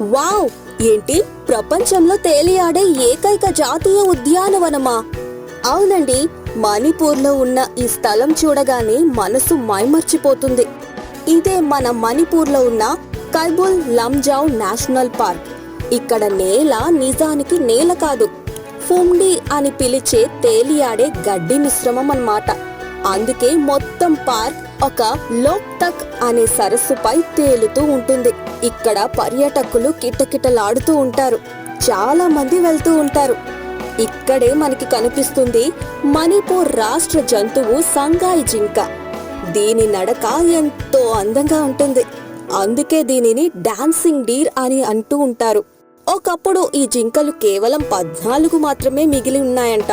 Wow ఏంటి? ప్రపంచంలో తేలియాడే ఏకైక జాతీయ ఉద్యానవనమా? అవునండి మణిపూర్లో ఉన్న ఈ స్థలం చూడగానే మనసు మైమర్చిపోతుంది. ఇదే మన మణిపూర్లో ఉన్న కైబుల్ లంజావ్ నేషనల్ పార్క్. ఇక్కడ నేల నిజానికి నేల కాదు ఫుమ్డి అని పిలిచే తేలియాడే గడ్డి మిశ్రమం అన్నమాట అందుకే మొత్తం పార్క్ ఒక లోక్తక్ అనే సరస్సుపై తేలుతూ ఉంటుంది. ఇక్కడ పర్యాటకులు కిటకిటలాడుతూ ఉంటారు. చాలా మంది వెళ్తూ ఉంటారు. ఇక్కడే మనకి కనిపిస్తుంది మణిపూర్ రాష్ట్ర జంతువు సంగాయి జింక. దీని నడక ఎంతో అందంగా ఉంటుంది. అందుకే దీనిని డాన్సింగ్ డీర్ అని అంటూ ఉంటారు. ఒకప్పుడు ఈ జింకలు కేవలం పద్నాలుగు మాత్రమే మిగిలి ఉన్నాయంట.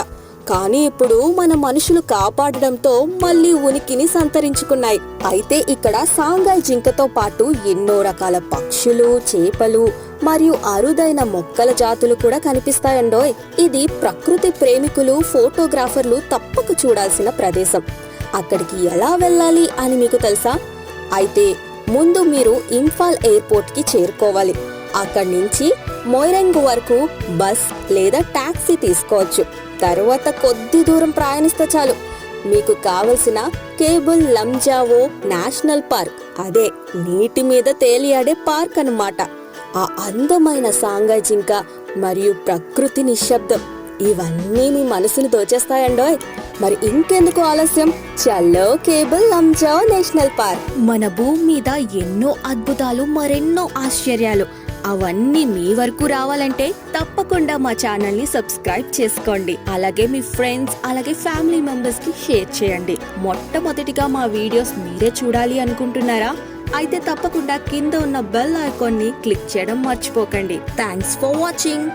కానీ ఇప్పుడు మన మనుషులు కాపాడడంతో మళ్ళీ ఉనికిని సంతరించుకున్నాయి. అయితే ఇక్కడ సాంగాయ్ జింకతో పాటు ఎన్నో రకాల పక్షులు చేపలు మరియు అరుదైన మొక్కల జాతులు కూడా కనిపిస్తాయండోయ్. ఇది ప్రకృతి ప్రేమికులు ఫోటోగ్రాఫర్లు తప్పక చూడాల్సిన ప్రదేశం. అక్కడికి ఎలా వెళ్ళాలి అని మీకు తెలుసా? అయితే ముందు మీరు ఇంఫాల్ ఎయిర్పోర్ట్కి చేరుకోవాలి. అక్కడి నుంచి మొయిరంగ్ వరకు బస్ లేదా టాక్సీ తీసుకోవచ్చు. తర్వాత కొద్ది దూరం ప్రయాణిస్తే చాలు. మీకు కావలసిన కేబుల్ లంజావో నేషనల్ పార్క్. అదే నీటి మీద తేలియాడే పార్క్ అన్నమాట. ఆ అందమైన సాంగా జింక మరియు ప్రకృతి నిశ్శబ్దం. ఇవన్నీ మీ మనసును దోచేస్తాయండోయ్. మరి ఇంకెందుకు ఆలస్యం? చల్లో కేబుల్ లంజావ్ నేషనల్ పార్క్. మన భూమి మీద ఎన్నో అద్భుతాలు మరెన్నో ఆశ్చర్యాలు. అవన్నీ మీ వరకు రావాలంటే తప్పకుండా మా ఛానల్ని సబ్స్క్రైబ్ చేసుకోండి. అలాగే మీ ఫ్రెండ్స్ అలాగే ఫ్యామిలీ మెంబర్స్కి షేర్ చేయండి. మొట్టమొదటిగా మా వీడియోస్ మీరే చూడాలి అనుకుంటున్నారా? అయితే తప్పకుండా కింద ఉన్న బెల్ ఐకాన్ని క్లిక్ చేయడం మర్చిపోకండి. Thanks for watching.